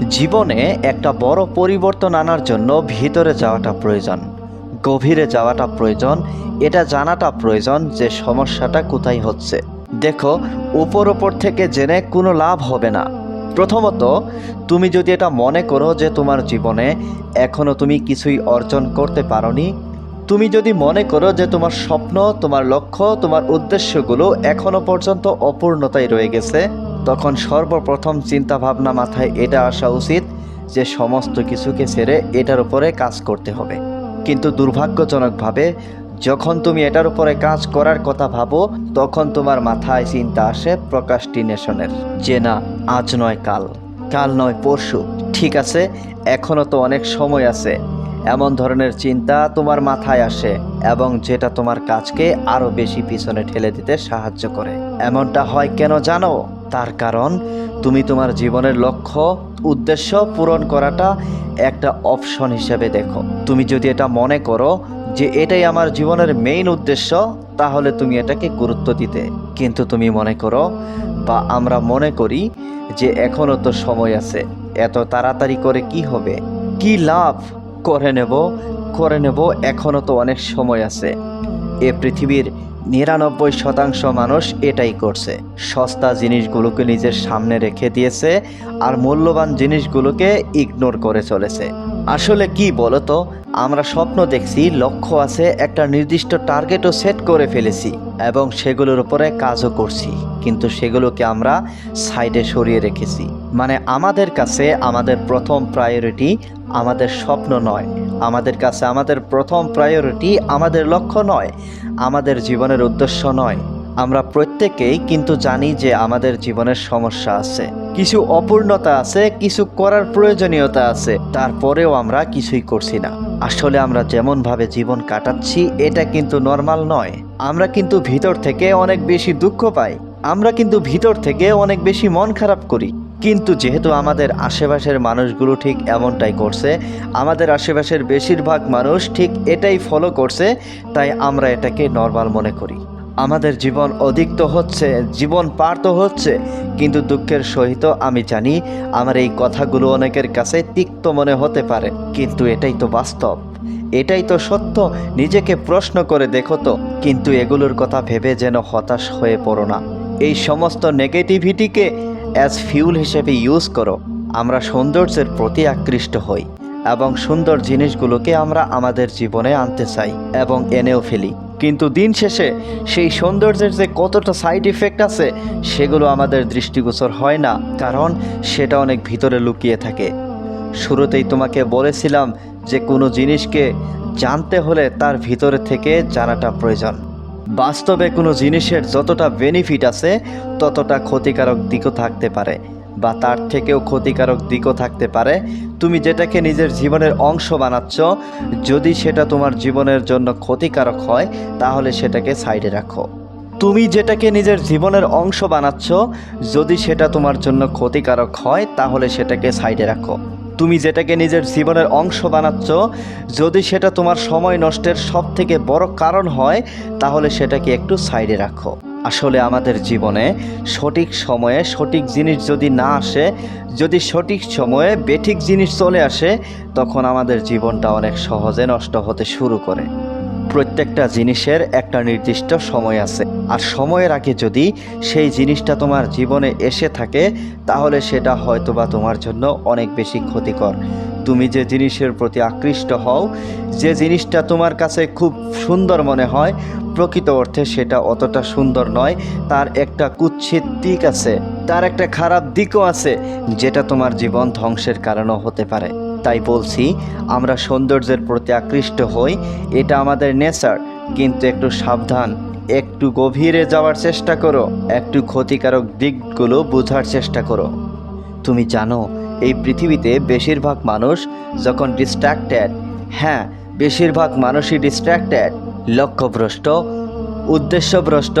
জীবনে একটা বড় পরিবর্তন আনার জন্য ভিতরে যাওয়াটা প্রয়োজন, গভীরে যাওয়াটা প্রয়োজন, এটা জানাটা প্রয়োজন যে সমস্যাটা কোথায় হচ্ছে। দেখো, উপর উপর থেকে জেনে কোনো লাভ হবে না। প্রথমত, তুমি যদি এটা মনে করো যে তোমার জীবনে এখনও তুমি কিছুই অর্জন করতে পারোনি, তুমি যদি মনে করো যে তোমার স্বপ্ন, তোমার লক্ষ্য, তোমার উদ্দেশ্যগুলো এখনও পর্যন্ত অপূর্ণতায় রয়ে গেছে তখন সর্বপ্রথম চিন্তা ভাবনা মাথায় এটা আসা উচিত যে সমস্ত কিছুকে ছেড়ে এটার উপরে কাজ করতে হবে। কিন্তু দুর্ভাগ্যজনকভাবে যখন তুমি এটার উপরে কাজ করার কথা ভাবো, তখন তোমার মাথায় চিন্তা আসে প্রকাস্টিনেশনের যে না, আজ নয় কাল কাল নয় পরশু, ঠিক আছে এখনও তো অনেক সময় আছে। এমন ধরনের চিন্তা তোমার মাথায় আসে এবং যেটা তোমার কাজকে আরও বেশি পিছনে ঠেলে দিতে সাহায্য করে। এমনটা হয় কেন জানো? তার কারণ, তুমি তোমার জীবনের লক্ষ্য, উদ্দেশ্য পূরণ করাটা একটা অপশন হিসেবে দেখো। তুমি যদি এটা মনে করো যে এটাই আমার জীবনের মেইন উদ্দেশ্য, তাহলে তুমি এটাকে গুরুত্ব দিতে। কিন্তু তুমি মনে করো বা আমরা মনে করি যে এখনও তো সময় আছে, এত তাড়াতাড়ি করে কি হবে? কি লাভ? করে নেব করে নেব এখনও তো অনেক সময় আছে। এ পৃথিবীর নিরানব্বই শতাংশ মানুষ এটাই করছে। সস্তা জিনিসগুলোকে নিজের সামনে রেখে দিয়েছে আর মূল্যবান জিনিসগুলোকে ইগনোর করে চলেছে। আসলে কি বলতো, আমরা স্বপ্ন দেখছি লক্ষ্য আছে একটা নির্দিষ্ট টার্গেটও সেট করে ফেলেছি এবং সেগুলোর উপরে কাজও করছি, কিন্তু সেগুলোকে আমরা সাইডে সরিয়ে রেখেছি। মানে আমাদের কাছে আমাদের প্রথম প্রায়োরিটি আমাদের স্বপ্ন নয়। আমাদের কাছে আমাদের প্রথম প্রায়োরিটি আমাদের লক্ষ্য নয়। আমাদের জীবনের উদ্দেশ্য নয়। আমরা প্রত্যেকেই কিন্তু জানি যে আমাদের জীবনের সমস্যা আছে। কিছু অপূর্ণতা আছে, কিছু করার প্রয়োজনীয়তা আছে। তারপরেও আমরা কিছুই করছি না। আসলে আমরা যেমনভাবে জীবন কাটাচ্ছি, এটা কিন্তু নর্মাল নয়। আমরা কিন্তু ভিতর থেকে অনেক বেশি দুঃখ পাই। আমরা কিন্তু ভিতর থেকে অনেক বেশি মন খারাপ করি। কিন্তু যেহেতু আমাদের আশেপাশের মানুষগুলো ঠিক এমনটাই করছে, আমাদের আশেপাশের বেশিরভাগ মানুষ ঠিক এটাই ফলো করছে, তাই আমরা এটাকে নর্মাল মনে করি। আমাদের জীবন অধিক তো হচ্ছে, জীবন পার তো হচ্ছে, কিন্তু দুঃখের সহিত আমি জানি, আমার এই কথাগুলো অনেকের কাছে তিক্ত মনে হতে পারে, কিন্তু এটাই তো বাস্তব। এটাই তো সত্য, নিজেকে প্রশ্ন করে দেখো তো, কিন্তু এগুলোর কথা ভেবে যেন হতাশ হয়ে পড়ো না। এই সমস্ত নেগেটিভিটিকে অ্যাজ ফিউল হিসেবে ইউজ করো, আমরা সৌন্দর্যের প্রতি আকৃষ্ট হই এবং সুন্দর জিনিসগুলোকে আমরা আমাদের জীবনে আনতে চাই এবং এনেও ফেলি। কিন্তু দিন শেষে সেই সৌন্দর্যের যে কতটা সাইড ইফেক্ট আছে, সেগুলো আমাদের দৃষ্টিগোচর হয় না, কারণ সেটা অনেক ভিতরে লুকিয়ে থাকে। শুরুতেই তোমাকে বলেছিলাম যে কোনো জিনিসকে জানতে হলে তার ভিতরে থেকে জানাটা প্রয়োজন। বাস্তবে কোনো জিনিসের যতটা বেনিফিট আছে, ততটা ক্ষতিকারক দিকও থাকতে পারে বা তার থেকেও ক্ষতিকারক দিকও থাকতে পারে। তুমি যেটাকে নিজের জীবনের অংশ বানাচ্ছ, যদি সেটা তোমার জীবনের জন্য ক্ষতিকারক হয়, তাহলে সেটাকে সাইডে রাখো। তুমি যেটাকে নিজের জীবনের অংশ বানাচ্ছ, যদি সেটা তোমার জন্য ক্ষতিকারক হয়, তাহলে সেটাকে সাইডে রাখো। তুমি যেটাকে নিজের জীবনের অংশ বানাচ্ছ, যদি সেটা তোমার সময় নষ্টের সব থেকে বড় কারণ হয়, তাহলে সেটাকে একটু সাইডে রাখো। আসলে আমাদের জীবনে সঠিক সময়ে সঠিক জিনিস যদি না আসে, যদি সঠিক সময়ে বেঠিক জিনিস চলে আসে, তখন আমাদের জীবনটা অনেক সহজে নষ্ট হতে শুরু করে। প্রত্যেকটা জিনিসের একটা নির্দিষ্ট সময় আছে। আর সময়ের আগে যদি সেই জিনিসটা তোমার জীবনে এসে থাকে, তাহলে সেটা হয়তোবা তোমার জন্য অনেক বেশি ক্ষতিকর। তুমি যে জিনিসের প্রতি আকৃষ্ট হও, যে জিনিসটা তোমার কাছে খুব সুন্দর মনে হয়, প্রকৃত অর্থে সেটা অতটা সুন্দর নয়, তার একটা কুৎসিত দিক আছে, তার একটা খারাপ দিকও আছে, যেটা তোমার জীবন ধ্বংসের কারণও হতে পারে। তাই বলছি, আমরা সৌন্দর্যের প্রতি আকৃষ্ট হই, এটা আমাদের নেচার, কিন্তু একটু সাবধান, একটু গভীরে যাওয়ার চেষ্টা করো, একটু ক্ষতিকারক দিকগুলো বোঝার চেষ্টা করো। তুমি জানো, এই পৃথিবীতে বেশিরভাগ মানুষ যখন ডিস্ট্র্যাক্টেড হ্যাঁ বেশিরভাগ মানুষই ডিস্ট্র্যাক্টেড লক্ষ্যভ্রষ্ট উদ্দেশ্যভ্রষ্ট,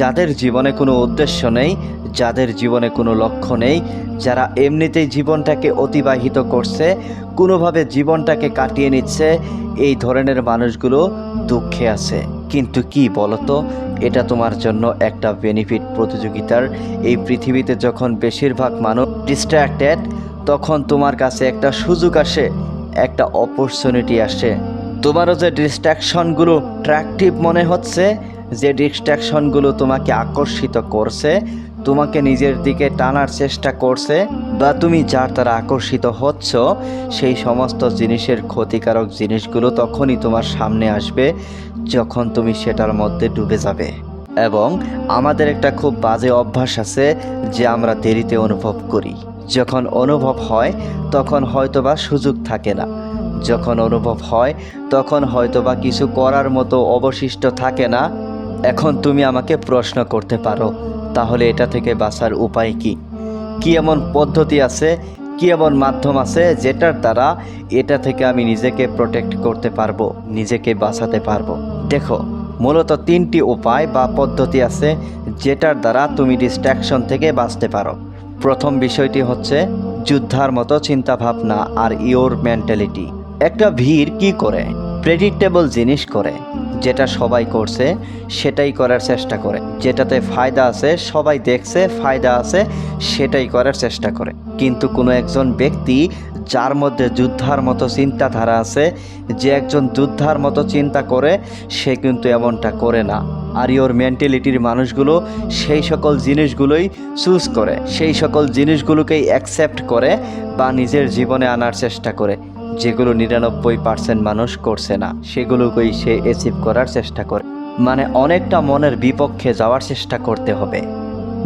যাদের জীবনে কোনো উদ্দেশ্য নেই, যাদের জীবনে কোনো লক্ষ্য নেই, যারা এমনিতেই জীবনটাকে অতিবাহিত করছে, কোনোভাবে জীবনটাকে কাটিয়ে নিচ্ছে, এই ধরনের মানুষগুলো দুঃখে আছে। কিন্তু কি বলতো, এটা তোমার জন্য একটা বেনিফিট প্রতিযোগিতার। এই পৃথিবীতে যখন বেশিরভাগ মানুষ ডিস্ট্র্যাক্টেড তখন তোমার কাছে একটা সুযোগ আসে, একটা অপরচুনিটি আসে। তোমারও যে ডিস্ট্র্যাকশনগুলো ট্র্যাকটিভ মনে হচ্ছে যে ডিস্ট্র্যাকশনগুলো তোমাকে আকর্ষিত করছে, তোমাকে নিজের দিকে টানার চেষ্টা করছে বা তুমি যার দ্বারা আকর্ষিত হচ্ছ, সেই সমস্ত জিনিসের ক্ষতিকারক জিনিসগুলো তখনই তোমার সামনে আসবে যখন তুমি সেটার মধ্যে ডুবে যাবে। এবং আমাদের একটা খুব বাজে অভ্যাস আছে যে আমরা দেরিতে অনুভব করি। যখন অনুভব হয়, তখন হয়তোবা সুযোগ থাকে না। যখন অনুভব হয়, তখন হয়তোবা কিছু করার মতো অবশিষ্ট থাকে না। এখন তুমি আমাকে প্রশ্ন করতে পারো, তাহলে এটা থেকে বাঁচার উপায় কি? কি এমন পদ্ধতি আছে, কি এমন মাধ্যম আছে যেটার দ্বারা এটা থেকে আমি নিজেকে প্রোটেক্ট করতে পারব, নিজেকে বাঁচাতে পারব? দেখো, মূলত তিনটি উপায় বা পদ্ধতি আছে যেটার দ্বারা তুমি ডিস্ট্র্যাকশন থেকে বাঁচতে পারো। প্রথম বিষয়টি হচ্ছে যুদ্ধার মতো চিন্তাভাবনা আর ইওর মেন্টালিটি একটা ভিড় কি করে? প্রেডিক্টেবল জিনিস করে। যেটা সবাই করছে, সেটাই করার চেষ্টা করে। যেটাতে ফায়দা আছে, সবাই দেখছে, ফায়দা আছে, সেটাই করার চেষ্টা করে। কিন্তু কোনো একজন ব্যক্তি যার মধ্যে যুদ্ধার মতো চিন্তাধারা আছে, যে একজন যুদ্ধার মতো চিন্তা করে, সে কিন্তু এমনটা করে না। আর ইওর মেন্টালিটির মানুষগুলো সেই সকল জিনিসগুলোই চুজ করে। সেই সকল জিনিসগুলোকেই অ্যাকসেপ্ট করে বা নিজের জীবনে আনার চেষ্টা করে। যেগুলো নিরানব্বই পার্সেন্ট মানুষ করছে না, সেগুলোকেই সে অ্যাচিভ করার চেষ্টা করে। মানে অনেকটা মনের বিপক্ষে যাওয়ার চেষ্টা করতে হবে।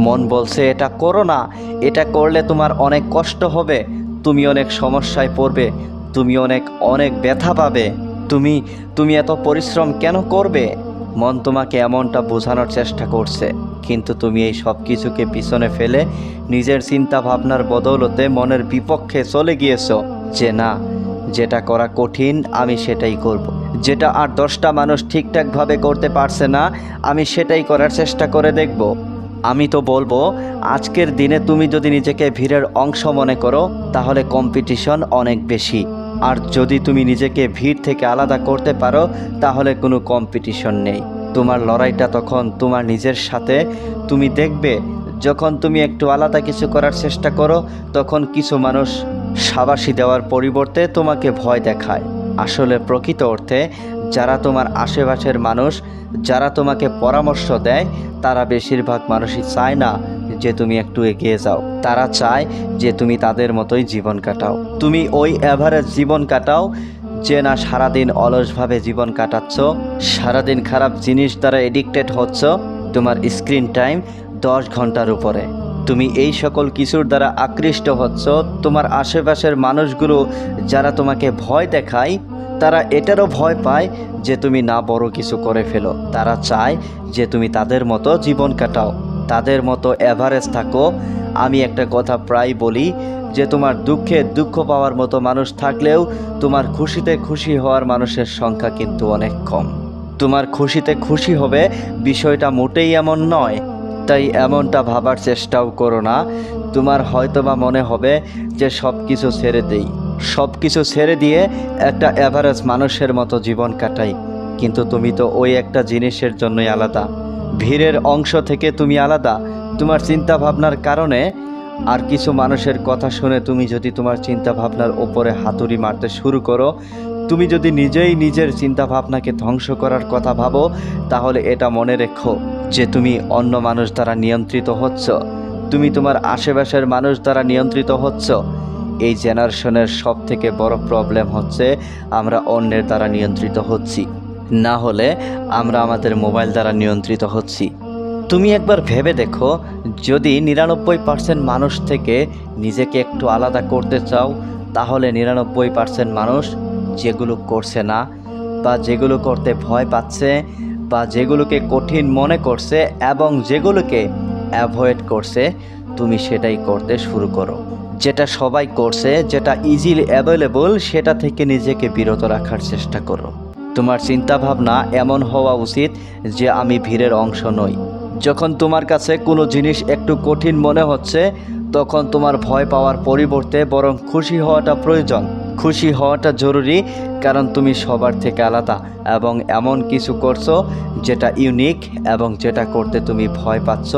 মন বলছে, এটা করো না, এটা করলে তোমার অনেক কষ্ট হবে, তুমি অনেক সমস্যায় পড়বে, তুমি অনেক অনেক ব্যথা পাবে, তুমি তুমি এত পরিশ্রম কেন করবে? মন তোমাকে এমনটা বোঝানোর চেষ্টা করছে, কিন্তু তুমি এই সব কিছুকে পিছনে ফেলে নিজের চিন্তা ভাবনার বদৌলতে মনের বিপক্ষে চলে গিয়েছ যে, না যেটা করা কঠিন, আমি সেটাই করব। যেটা আর দশটা মানুষ ঠিকঠাকভাবে করতে পারছে না, আমি সেটাই করার চেষ্টা করে দেখব। আমি তো বলব, আজকের দিনে তুমি যদি নিজেকে ভিড়ের অংশ মনে করো, তাহলে কম্পিটিশন অনেক বেশি। আর যদি তুমি নিজেকে ভিড় থেকে আলাদা করতে পারো, তাহলে কোনো কম্পিটিশন নেই। তোমার লড়াইটা তখন তোমার নিজের সাথে। তুমি দেখবে, যখন তুমি একটু আলাদা কিছু করার চেষ্টা করো, তখন কিছু মানুষ সাবাসি দেওয়ার পরিবর্তে তোমাকে ভয় দেখায়। আসলে প্রকৃত অর্থে, যারা তোমার আশেপাশের মানুষ, যারা তোমাকে পরামর্শ দেয়, তারা বেশিরভাগ মানুষই চায় না যে তুমি একটু এগিয়ে যাও। তারা চায় যে তুমি তাদের মতোই জীবন কাটাও। তুমি ওই অ্যাভারেজ জীবন কাটাও যে, না, সারাদিন অলসভাবে জীবন কাটাচ্ছ, সারাদিন খারাপ জিনিস দ্বারা এডিক্টেড হচ্ছ, তোমার স্ক্রিন টাইম দশ ঘণ্টার উপরে। তুমি এই সকল কিছুর দ্বারা আকৃষ্ট হচ্ছ। তোমার আশেপাশের মানুষগুলো যারা তোমাকে ভয় দেখায়, তারা এটারও ভয় পায় যে তুমি না বড় কিছু করে ফেলো। তারা চায় যে তুমি তাদের মতো জীবন কাটাও। তাদের মতো অ্যাভারেজ থাকো। আমি একটা কথা প্রায় বলি যে তোমার দুঃখে দুঃখ পাওয়ার মতো মানুষ থাকলেও তোমার খুশিতে খুশি হওয়ার মানুষের সংখ্যা কিন্তু অনেক কম। তোমার খুশিতে খুশি হবে বিষয়টা মোটেই এমন নয়। তাই এমনটা ভাবার চেষ্টাও করো না। তোমার হয়তোবা মনে হবে যে সব কিছু ছেড়ে দেই। সব কিছু ছেড়ে দিয়ে একটা অ্যাভারেজ মানুষের মতো জীবন কাটাই। কিন্তু তুমি তো ওই একটা জিনিসের জন্যই আলাদা। ভিড়ের অংশ থেকে তুমি আলাদা। তোমার চিন্তা ভাবনার কারণে আর কিছু মানুষের কথা শুনে তুমি যদি তোমার চিন্তা ভাবনার ওপরে হাতুড়ি মারতে শুরু করো, তুমি যদি নিজেই নিজের চিন্তা ভাবনাকে ধ্বংস করার কথা ভাবো, তাহলে এটা মনে রেখো। যে তুমি অন্য মানুষ দ্বারা নিয়ন্ত্রিত হচ্ছ, তুমি তোমার আশেপাশের মানুষ দ্বারা নিয়ন্ত্রিত হচ্ছ। এই জেনারেশনের সব থেকে বড় প্রবলেম হচ্ছে আমরা অন্যের দ্বারা নিয়ন্ত্রিত হচ্ছি। না হলে আমরা আমাদের মোবাইল দ্বারা নিয়ন্ত্রিত হচ্ছি। তুমি একবার ভেবে দেখো, যদি নিরানব্বই পার্সেন্ট মানুষ থেকে নিজেকে একটু আলাদা করতে চাও, তাহলে নিরানব্বই পার্সেন্ট মানুষ যেগুলো করছে না বা যেগুলো করতে ভয় পাচ্ছে বা যেগুলোকে কঠিন মনে করছে এবং যেগুলোকে অ্যাভয়েড করছে, তুমি সেটাই করতে শুরু করো। যেটা সবাই করছে, যেটা ইজিলি অ্যাভেলেবল সেটা থেকে নিজেকে বিরত রাখার চেষ্টা করো। তোমার চিন্তাভাবনা এমন হওয়া উচিত যে আমি ভিড়ের অংশ নই। যখন তোমার কাছে কোনো জিনিস একটু কঠিন মনে হচ্ছে, তখন তোমার ভয় পাওয়ার পরিবর্তে বরং খুশি হওয়াটা প্রয়োজন। খুশি হওয়াটা জরুরি, কারণ তুমি সবার থেকে আলাদা এবং এমন কিছু করছ যেটা ইউনিক এবং যেটা করতে তুমি ভয় পাচ্ছ,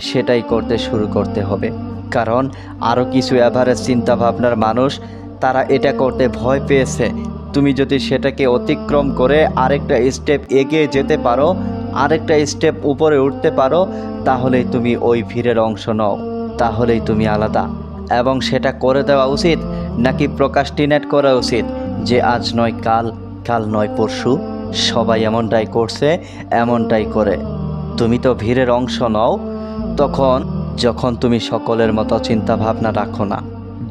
সেটাই করতে শুরু করতে হবে। কারণ আরও কিছু অ্যাভারেজ চিন্তা ভাবনার মানুষ, তারা এটা করতে ভয় পেয়েছে। তুমি যদি সেটাকে অতিক্রম করে আরেকটা স্টেপ এগিয়ে যেতে পারো, আরেকটা স্টেপ উপরে উঠতে পারো, তাহলেই তুমি ওই ভিড়ের অংশ নও। তাহলেই তুমি আলাদা। এবং সেটা করে দেওয়া উচিত নাকি প্রকাশটিনেট করা উচিত যে আজ নয়, কাল কাল নয়, পরশু? সবাই এমনটাই করছে, এমনটাই করে। তুমি তো ভিড়ের অংশ নও। তখন যখন তুমি সকলের মতো চিন্তা ভাবনা রাখো না,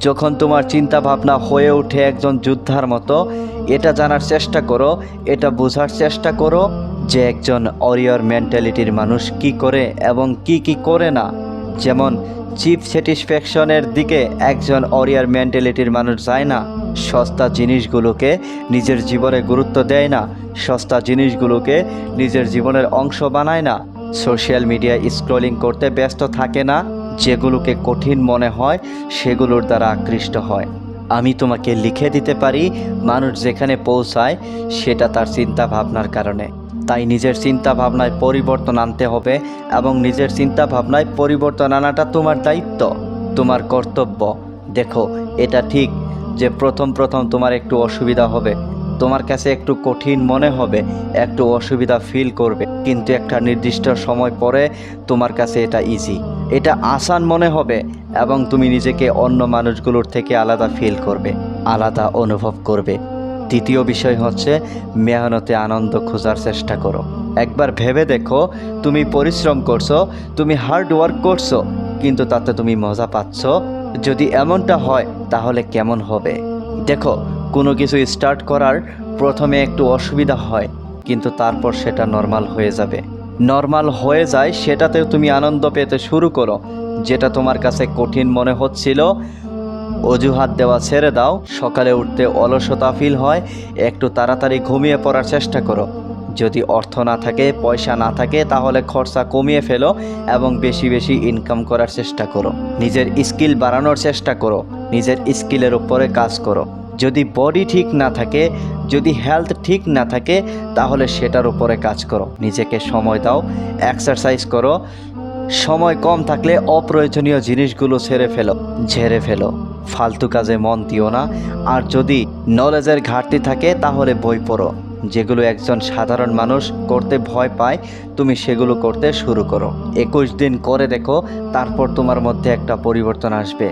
যখন তোমার চিন্তা ভাবনা হয়ে ওঠে একজন যোদ্ধার মতো, এটা জানার চেষ্টা করো, এটা বোঝার চেষ্টা করো যে একজন অরিয়র মেন্টালিটির মানুষ কি করে এবং কি কি করে না। যেমন চিপ স্যাটিসফ্যাকশনের দিকে একজন অরিয়ার মেন্টালিটির মানুষ যায় না। সস্তা জিনিসগুলোকে নিজের জীবনে গুরুত্ব দেয় না। সস্তা জিনিসগুলোকে নিজের জীবনের অংশ বানায় না। সোশ্যাল মিডিয়া স্ক্রলিং করতে ব্যস্ত থাকে না। যেগুলোকে কঠিন মনে হয়, সেগুলোর দ্বারা আকৃষ্ট হয়। আমি তোমাকে লিখে দিতে পারি, মানুষ যেখানে পৌঁছায়, সেটা তার চিন্তা ভাবনার কারণে। তাই নিজের চিন্তা ভাবনায় পরিবর্তন আনতে হবে এবং নিজের চিন্তা ভাবনায় পরিবর্তন আনাটা তোমার দায়িত্ব, তোমার কর্তব্য। দেখো, এটা ঠিক যে প্রথম প্রথম তোমার একটু অসুবিধা হবে, তোমার কাছে একটু কঠিন মনে হবে, একটু অসুবিধা ফিল করবে। কিন্তু একটা নির্দিষ্ট সময় পরে তোমার কাছে এটা ইজি এটা আসান মনে হবে এবং তুমি নিজেকে অন্য মানুষগুলোর থেকে আলাদা ফিল করবে, আলাদা অনুভব করবে। দ্বিতীয় বিষয় হচ্ছে মেহনতে আনন্দ খোঁজার চেষ্টা করো। একবার ভেবে দেখো, তুমি পরিশ্রম করছ, তুমি হার্ড ওয়ার্ক করছ, কিন্তু তাতে তুমি মজা পাচ্ছ। যদি এমনটা হয়, তাহলে কেমন হবে? দেখো, কোনো কিছু স্টার্ট করার প্রথমে একটু অসুবিধা হয়, কিন্তু তারপর সেটা নর্মাল হয়ে যাবে। নর্মাল হয়ে যায়, সেটাতেও তুমি আনন্দ পেতে শুরু করো, যেটা তোমার কাছে কঠিন মনে হচ্ছিল অজুহাত দেওয়া ছেড়ে দাও। সকালে উঠতে অলসতা ফিল হয়। একটু তাড়াতাড়ি ঘুমিয়ে পড়ার চেষ্টা করো। যদি অর্থ না থাকে, পয়সা না থাকে, তাহলে খরচা কমিয়ে ফেলো এবং বেশি বেশি ইনকাম করার চেষ্টা করো। নিজের স্কিল বাড়ানোর চেষ্টা করো। নিজের স্কিলের উপরে কাজ করো। যদি বডি ঠিক না থাকে, যদি হেলথ ঠিক না থাকে, তাহলে সেটার উপরে কাজ করো। নিজেকে সময় দাও এক্সারসাইজ করো। সময় কম থাকলে অপ্রয়োজনীয় জিনিসগুলো ছেড়ে ফেলো, ঝেড়ে ফেলো। ফালতু কাজে মন দিও না। আর যদি নলেজের ঘাটতি থাকে, তাহলে বই পড়ো। যেগুলো একজন সাধারণ মানুষ করতে ভয় পায়, তুমি সেগুলো করতে শুরু করো। একুশ দিন করে দেখো, তারপর তোমার মধ্যে একটা পরিবর্তন আসবে।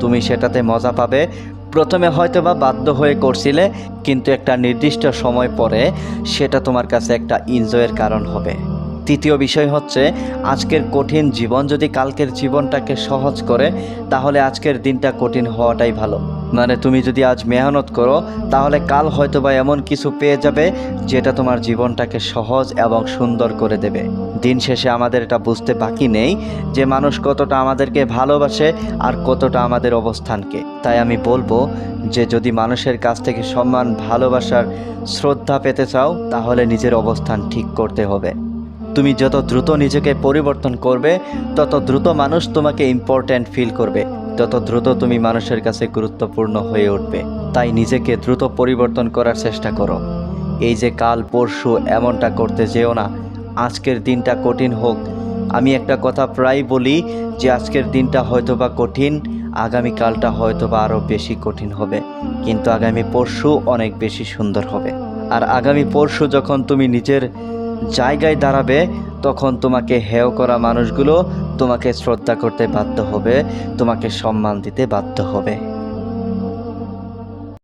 তুমি সেটাতে মজা পাবে। প্রথমে হয়তো বা বাধ্য হয়ে করছিলে, কিন্তু একটা নির্দিষ্ট সময় পরে সেটা তোমার কাছে একটা এনজয়ের কারণ হবে। তৃতীয় বিষয় হচ্ছে, আজকের কঠিন জীবন যদি কালকের জীবনটাকে সহজ করে, তাহলে আজকের দিনটা কঠিন হওয়াটাই ভালো। মানে তুমি যদি আজ মেহনত করো, তাহলে কাল হয়তো বা এমন কিছু পেয়ে যাবে, যেটা তোমার জীবনটাকে সহজ এবং সুন্দর করে দেবে। দিন শেষে আমাদের এটা বুঝতে বাকি নেই, যে মানুষ কতটা আমাদেরকে ভালোবাসে আর কতটা আমাদের অবস্থানকে। তাই আমি বলব যে যদি মানুষের কাছ থেকে সম্মান, ভালোবাসার শ্রদ্ধা পেতে চাও, তাহলে নিজের অবস্থান ঠিক করতে হবে। তুমি যত দ্রুত নিজেকে পরিবর্তন করবে, তত দ্রুত মানুষ তোমাকে ইম্পর্ট্যান্ট ফিল করবে। তত দ্রুত তুমি মানুষের কাছে গুরুত্বপূর্ণ হয়ে উঠবে, তাই নিজেকে দ্রুত পরিবর্তন করার চেষ্টা করো। এই যে কাল পরশু, এমনটা করতে যেও না। আজকের দিনটা কঠিন হোক। আমি একটা কথা প্রায় বলি যে, আজকের দিনটা হয়তো বা কঠিন আগামীকালটা হয়তো বা আরও বেশি কঠিন হবে। কিন্তু আগামী পরশু অনেক বেশি সুন্দর হবে। আর আগামী পরশু যখন তুমি নিজের জায়গায় দাঁড়াবে, তখন তোমাকে হেয় করা মানুষগুলো তোমাকে শ্রদ্ধা করতে বাধ্য হবে, তোমাকে সম্মান দিতে বাধ্য হবে।